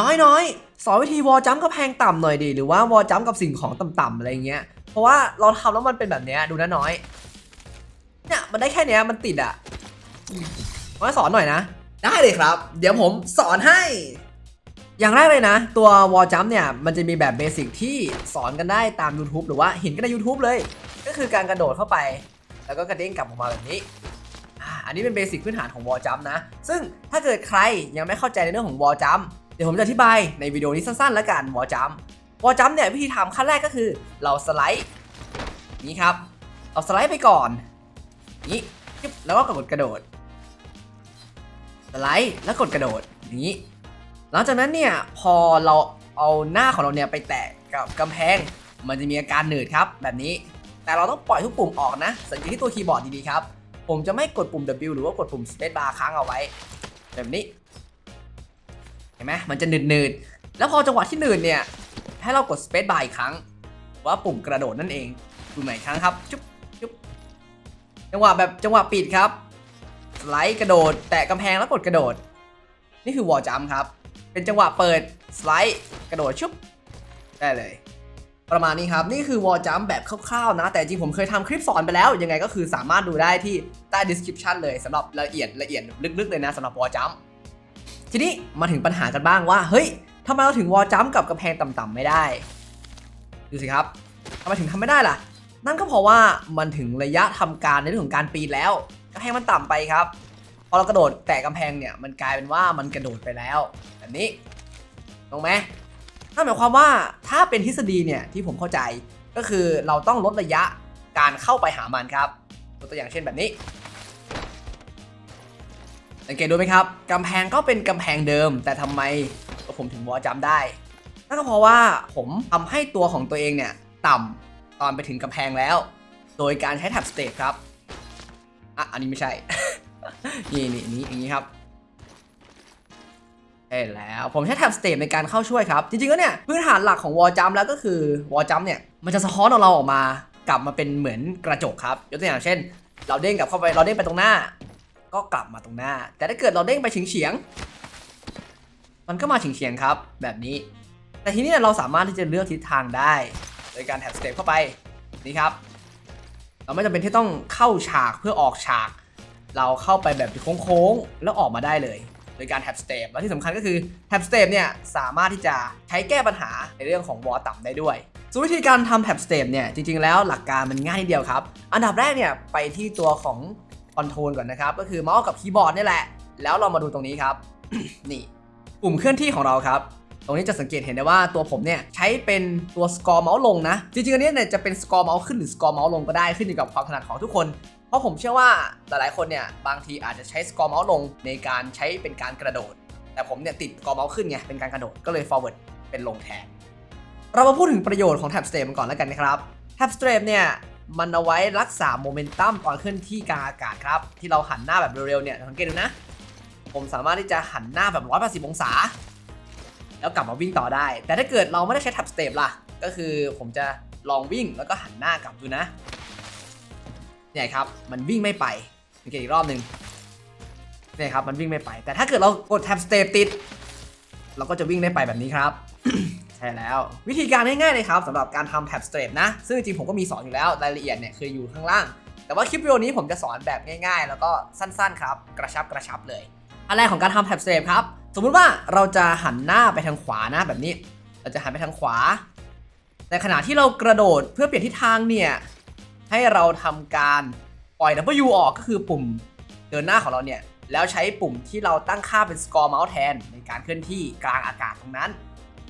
น้อยน้อยสอนวิธีวอลจัมกับแพงต่ำหน่อยดิหรือว่าวอลจัมกับสิ่งของต่ำๆอะไรเงี้ย เพราะว่าเราทำแล้วมันเป็นแบบเนี้ยดูนะน้อย เนี่ยมันได้แค่เนี้ยมันติดอะมาสอนหน่อยนะ ได้เลยครับ เดี๋ยวผมสอนให้ อย่างแรกเลยนะ ตัววอลจัมเนี่ยมันจะมีแบบเบสิกที่สอนกันได้ตาม YouTube หรือว่าเห็นกันใน YouTube เลย ก็คือการกระโดดเข้าไป แล้วก็กระเด้งกลับออกมาแบบนี้อันนี้เป็นเบสิกพื้นฐานของวอลจัมนะ ซึ่งถ้าเกิดใครยังไม่เข้าใจในเรื่องของวอลจัม เดี๋ยวผมจะอธิบายในวิดีโอนี้สั้นๆ แล้วกันวอจัมวอจัมเนี่ยวิธีทำขั้นแรกก็คือ เราสไลด์นี้ครับเอาสไลด์ไปก่อนนี้จึ๊บแล้วก็กดกระโดดสไลด์แล้วกดกระโดดนี้ หลังจากนั้นเนี่ยพอเราเอาหน้าของเราเนี่ยไปแตะกับกำแพง มันจะมีอาการหนืดครับแบบนี้ แต่เราต้องปล่อยทุกปุ่มออกนะ สังเกตที่ตัวคีย์บอร์ดดีๆครับ ผมจะไม่กดปุ่ม W หรือว่ากดปุ่ม Space Bar ค้างเอาไว้ แบบนี้ ห็นไหมมันจะหนืดๆแล้วพอจังหวะที่หนืดเนี่ย ให้เรากด Space Bar อีกครั้ง ว่าปุ่มกระโดดนั่นเองดูใหม่ครั้งครับจุ๊บจุ๊บจังหวะแบบจังหวะปิดครับสไลด์กระโดด แตะกำแพงแล้วกดกระโดด นี่คือวอลจัมครับ เป็นจังหวะเปิดสไลด์กระโดดชุบได้เลย ประมาณนี้ครับ นี่คือวอลจัมแบบคร่าวๆนะ แต่จริงผมเคยทำคลิปสอนไปแล้ว ยังไงก็คือสามารถดูได้ที่ใต้ description เลยสำหรับละเอียดละเอียดลึกๆเลยนะสำหรับวอลจัม ทีนี้มาถึงปัญหากันบ้างว่า เฮ้ยทำไมเราถึงวอลจัมกับกระแพงต่ำๆไม่ได้ ดูสิครับทำไมถึงทำไม่ได้ล่ะ นั่นก็เพราะว่ามันถึงระยะทำการในเรื่องของการปีนแล้วกระแพงมันต่ำไปครับ พอเรากระโดดแตะกำแพงเนี่ยมันกลายเป็นว่ามันกระโดดไปแล้วแบบนี้ตรงไหมนั่นหมายความว่าถ้าเป็นทฤษฎีเนี่ยที่ผมเข้าใจก็คือเราต้องลดระยะการเข้าไปหามันครับ ตัวอย่างเช่นแบบนี้ สังเกตดูไหมครับกำแพงก็เป็นกำแพงเดิม แต่ทำไมผมถึงวอจัมได้นั่นก็เพราะว่าผมทำให้ตัวของตัวเองเนี่ยต่ำตอนไปถึงกำแพงแล้ว โดยการใช้แท็บสเตปครับอะอันนี้ไม่ใช่ นี่นี่นี่อย่างนี้ครับใช่แล้วผมใช้แท็บสเตปในการเข้าช่วยครับ จริงๆแล้วเนี่ยพื้นฐานหลักของวอลจัมแล้วก็คือวอลจัมเนี่ยมันจะสะท้อนเราออกมากลับมาเป็นเหมือนกระจกครับยกตัวอย่างเช่น เราเด้งกลับเข้าไปเราเด้งไปตรงหน้า ก็กลับมาตรงหน้า แต่ถ้าเกิดเราเด้งไปเฉียงๆมันก็มาเฉียงๆครับ แบบนี้ แต่ทีนี้เราสามารถที่จะเลือกทิศทางได้ โดยการแท็บสเตปเข้าไปนี่ครับ เราไม่จำเป็นที่ต้องเข้าฉากเพื่อออกฉาก เราเข้าไปแบบโค้งๆแล้วออกมาได้เลยโดยการแท็บสเตปและที่สำคัญก็คือแท็บสเตปเนี่ยสามารถที่จะใช้แก้ปัญหาในเรื่องของวอลต่ำได้ด้วยส่วนวิธีการทำแท็บสเตปเนี่ยจริงๆแล้วหลักการมันง่ายนิดเดียวครับ อันดับแรกเนี่ยไปที่ตัวของ คอนโทรลก่อนนะครับ ก็คือเมาส์กับคีย์บอร์ดนี่แหละ แล้วเรามาดูตรงนี้ครับ นี่ปุ่มเคลื่อนที่ของเราครับ ตรงนี้จะสังเกตเห็นได้ว่าตัวผมเนี่ยใช้เป็นตัวสกอร์เมาส์ลงนะ จริงๆอันนี้เนี่ยจะเป็นสกอร์เมาส์ขึ้นหรือสกอร์เมาส์ลงก็ได้ขึ้นอยู่กับความถนัดของทุกคน เพราะผมเชื่อว่าหลายๆคนเนี่ยบางทีอาจจะใช้สกอร์เมาส์ลงในการใช้เป็นการกระโดด แต่ผมเนี่ยติดสกอร์เมาส์ขึ้นไงเป็นการกระโดดก็เลย forward เป็นลงแทน เรามาพูดถึงประโยชน์ของแท็บสเตปกันก่อนแล้วกันนะครับแท็บสเตปเนี่ย มันเอาไว้รักษาโมเมนตัมตอนเคลื่อนที่กลางอากาศครับ ที่เราหันหน้าแบบเร็วๆเนี่ยสังเกตดูนะ ผมสามารถที่จะหันหน้าแบบ 180 องศา แล้วกลับมาวิ่งต่อได้ แต่ถ้าเกิดเราไม่ได้ใช้ท็บสเตปล่ะ ก็คือผมจะลองวิ่งแล้วก็หันหน้ากลับดูนะ เนี่ยครับ มันวิ่งไม่ไปสังเกตอีกรอบหนึ่งเนี่ยครับ มันวิ่งไม่ไป แต่ถ้าเกิดเรากดแท็บสเตปติด เราก็จะวิ่งได้ไปแบบนี้ครับ ช่แล้ว วิธีการง่ายๆเลยครับสำหรับการทำแท็บสเตปนะ ซึ่งจริงๆผมก็มีสอนอยู่แล้วรายละเอียดเนี่ยคืออยู่ข้างล่าง แต่ว่าคลิปวิดีโอนี้ผมจะสอนแบบง่าย ๆ แล้วก็สั้นๆครับกระชับกระชับเลยอันแรกของการทำแท็บสเตปครับสมมุติว่าเราจะหันหน้าไปทางขวานะแบบนี้ เราจะหันไปทางขวา แต่ขณะที่เรากระโดดเพื่อเปลี่ยนทิศทางเนี่ยให้เราทำการปล่อย W ออกก็คือปุ่มเดินหน้าของเราเนี่ยแล้วใช้ปุ่มที่เราตั้งค่าเป็น score mouse แทนในการเคลื่อนที่กลางอากาศตรงนั้น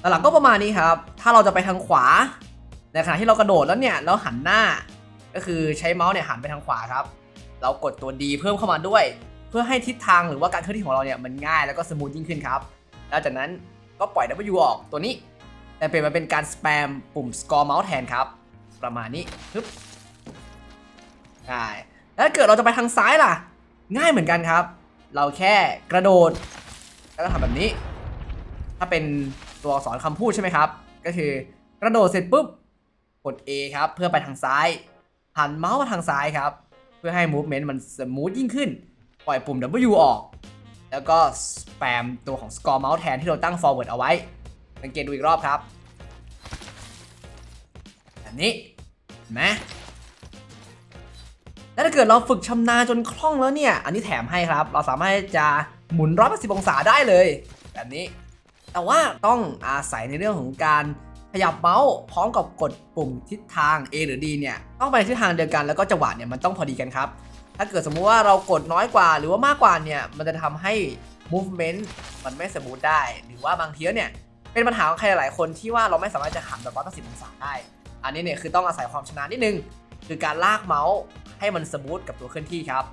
หลักๆก็ประมาณนี้ครับ ถ้าเราจะไปทางขวา ในขณะที่เรากระโดดแล้วเนี่ยแล้วหันหน้า ก็คือใช้เมาส์เนี่ยหันไปทางขวาครับ เรากดตัว D เพิ่มเข้ามาด้วย เพื่อให้ทิศทางหรือว่าการเคลื่อนที่ของเราเนี่ยมันง่ายแล้วก็สมูทยิ่งขึ้นครับแล้วจากนั้นก็ปล่อย W ออกตัวนี้ แต่เปลี่ยนมาเป็นการสแปมปุ่ม score mouse แทนครับ ประมาณนี้ปึ๊บใช่แล้วถ้าเกิดเราจะไปทางซ้ายล่ะ ง่ายเหมือนกันครับ เราแค่กระโดด แล้วก็ทำแบบนี้ ถ้าเป็น ตัวอักษรคำพูดใช่ไหมครับ ก็คือกระโดดเสร็จปุ๊บกด A ครับเพื่อไปทางซ้าย หันเมาส์มาทางซ้ายครับ เพื่อให้ movement มันสมูทยิ่งขึ้น ปล่อยปุ่ม W ออก แล้วก็สแปมตัวของ score mouse แทนที่เราตั้ง forward เอาไว้ สังเกตดูอีกรอบครับแบบนี้เห็นไหมแล้วถ้าเกิดเราฝึกชำนาญจนคล่องแล้วเนี่ย อันนี้แถมให้ครับ เราสามารถจะหมุน180องศาได้เลย แบบนี้ แต่ว่าต้องอาศัยในเรื่องของการขยับเมาส์พร้อมกับกดปุ่มทิศทาง A หรือ D เนี่ยต้องไปทิศทางเดียวกันแล้วก็จังหวะเนี่ยมันต้องพอดีกันครับ ถ้าเกิดสมมุติว่าเรากดน้อยกว่าหรือว่ามากกว่าเนี่ยมันจะทำให้ movement มันไม่สมูทได้ หรือว่าบางทีเนี่ยเป็นปัญหาของใครหลายคนที่ว่าเราไม่สามารถจะหันแบบ180องศาได้ อันนี้เนี่ยคือต้องอาศัยความชำนาญนิดนึง คือการลากเมาส์ให้มันสมูทกับตัวเคลื่อนที่ครับ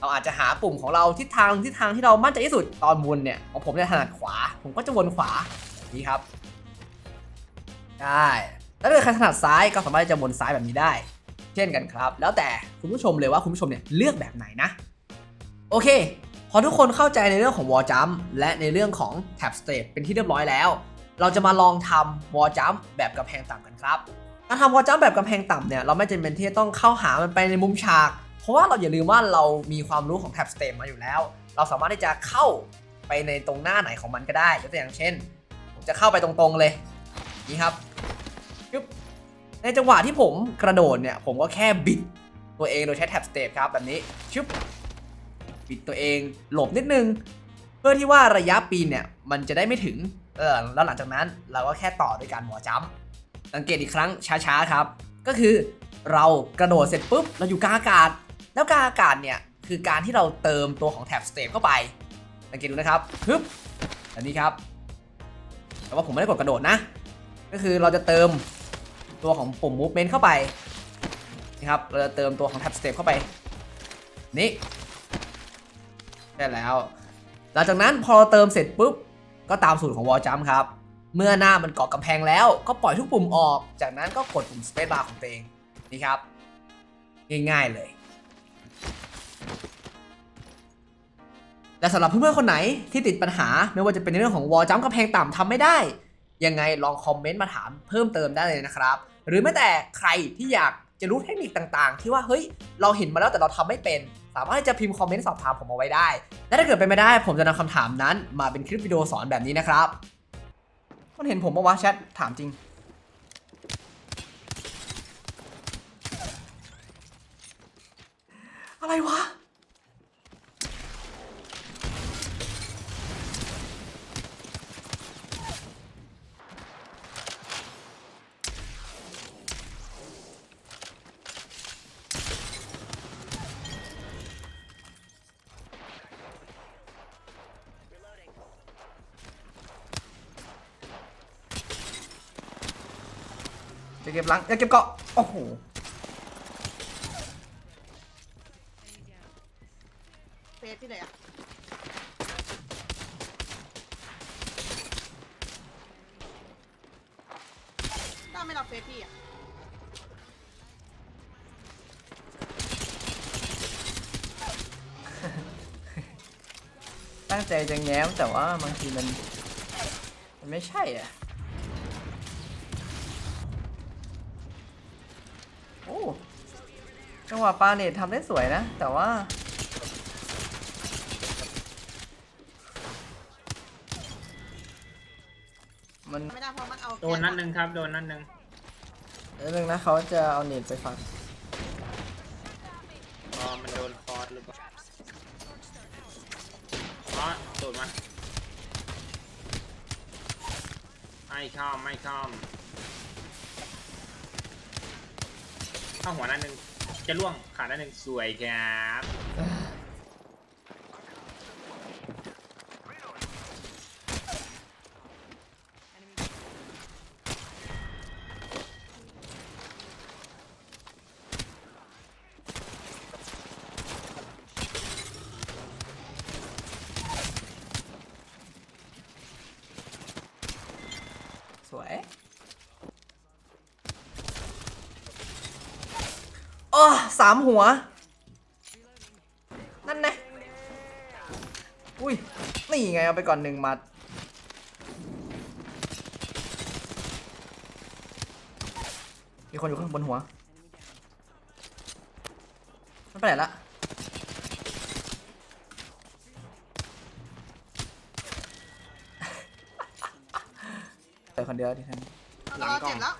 เราอาจจะหาปุ่มของเราทิศทางทิศทางที่เรามั่นใจที่สุดตอนวนเนี่ยของผมจะถนัดขวา ผมก็จะวนขวาแบบนี้ครับได้แล้วถ้าเกิดใครถนัดซ้ายก็สามารถจะวนซ้ายแบบนี้ได้ เช่นกันครับ แล้วแต่คุณผู้ชมเลยว่าคุณผู้ชมเนี่ยเลือกแบบไหนนะ โอเค พอทุกคนเข้าใจในเรื่องของ wall jump และในเรื่องของ tap step เป็นที่เรียบร้อยแล้ว เราจะมาลองทำ wall jump แบบกำแพงต่ำกันครับการทำ wall jump แบบกำแพงต่ำเนี่ยเราไม่จำเป็นที่จะต้องเข้าหามันไปในมุมฉาก เพราะว่าเราอย่าลืมว่าเรามีความรู้ของ tap step มาอยู่แล้ว เราสามารถที่จะเข้าไปในตรงหน้าไหนของมันก็ได้ยกตัวอย่างเช่น ผมจะเข้าไปตรงๆเลยนี่ครับปึ๊บในจังหวะที่ผมกระโดดเนี่ย ผมก็แค่บิดตัวเองโดยใช้ tap step ครับแบบนี้ชึบบิดตัวเองหลบนิดนึง เพื่อที่ว่าระยะปีนเนี่ย มันจะได้ไม่ถึงเออแล้วหลังจากนั้นเราก็แค่ต่อด้วยการหัวจัมป์สังเกตอีกครั้งช้าๆครับ ก็คือเรากระโดดเสร็จปุ๊บเราอยู่กลางอากาศ แล้วกางอากาศเนี่ยคือการที่เราเติมตัวของแท็บสเตปเข้าไปสังเกตดูนะครับฮึบอันนี้ครับแต่ว่าผมไม่ได้กดกระโดดนะ ก็คือเราจะเติมตัวของปุ่ม movement เข้าไปนะครับเราจะเติมตัวของ tab step เข้าไปนี่ใช่แล้ว หลังจากนั้นพอเราเติมเสร็จปุ๊บก็ตามสูตรของ wall jump ครับ เมื่อหน้ามันเกาะกำแพงแล้วก็ปล่อยทุกปุ่มออก จากนั้นก็กดปุ่ม space bar ของตัวเองนี่ครับ ง่ายๆเลย และสำหรับเพื่อนๆคนไหนที่ติดปัญหาไม่ว่าจะเป็นในเรื่องของ wall jump กำแพงต่ำทำไม่ได้ ยังไงลองคอมเมนต์มาถามเพิ่มเติมได้เลยนะครับ หรือแม้แต่ใครที่อยากจะรู้เทคนิคต่างๆ ที่ว่าเฮ้ยเราเห็นมาแล้วแต่เราทำไม่เป็น สามารถที่จะพิมพ์คอมเมนต์สอบถามผมเอาไว้ได้ และถ้าเกิดเป็นไม่ได้ ผมจะนำคำถามนั้น มาเป็นคลิปวิดีโอสอนแบบนี้นะครับ มันเห็นผมปะวะแชทถามจริง อะไรวะ จะเก็บหลังจะเก็บเกาะ โอ้โห เฟสที่ไหนอะต้าไม่รับเฟสพี่อะตั้งใจจะแง้มแต่ว่าบางทีมัน มันไม่ใช่อะ จังหวะปาเนตทำได้สวยนะ แต่ว่า มันไม่ได้เพราะมันเอาโดนนัดหนึ่งครับ โดนนัดหนึ่งเดี๋ยวนึงนะเขาจะเอาเนตไปฟังอ๋อมันโดนคอร์สหรือเปล่าอ๋อโดดมาไม่เข้าไม่เข้าเข้าหัวนัดหนึ่ง จะล่วงขาดนัดหนึ่งสวยครับ อ้สามหัว นั่นไงอุ้ย นี่ไงเอาไปก่อนหนึ่งมัด มีคนอยู่ข้างบนหัว มันไปไหนละเจอคนเดียวดิท่านหลังกล้อง เจ็บแล้ว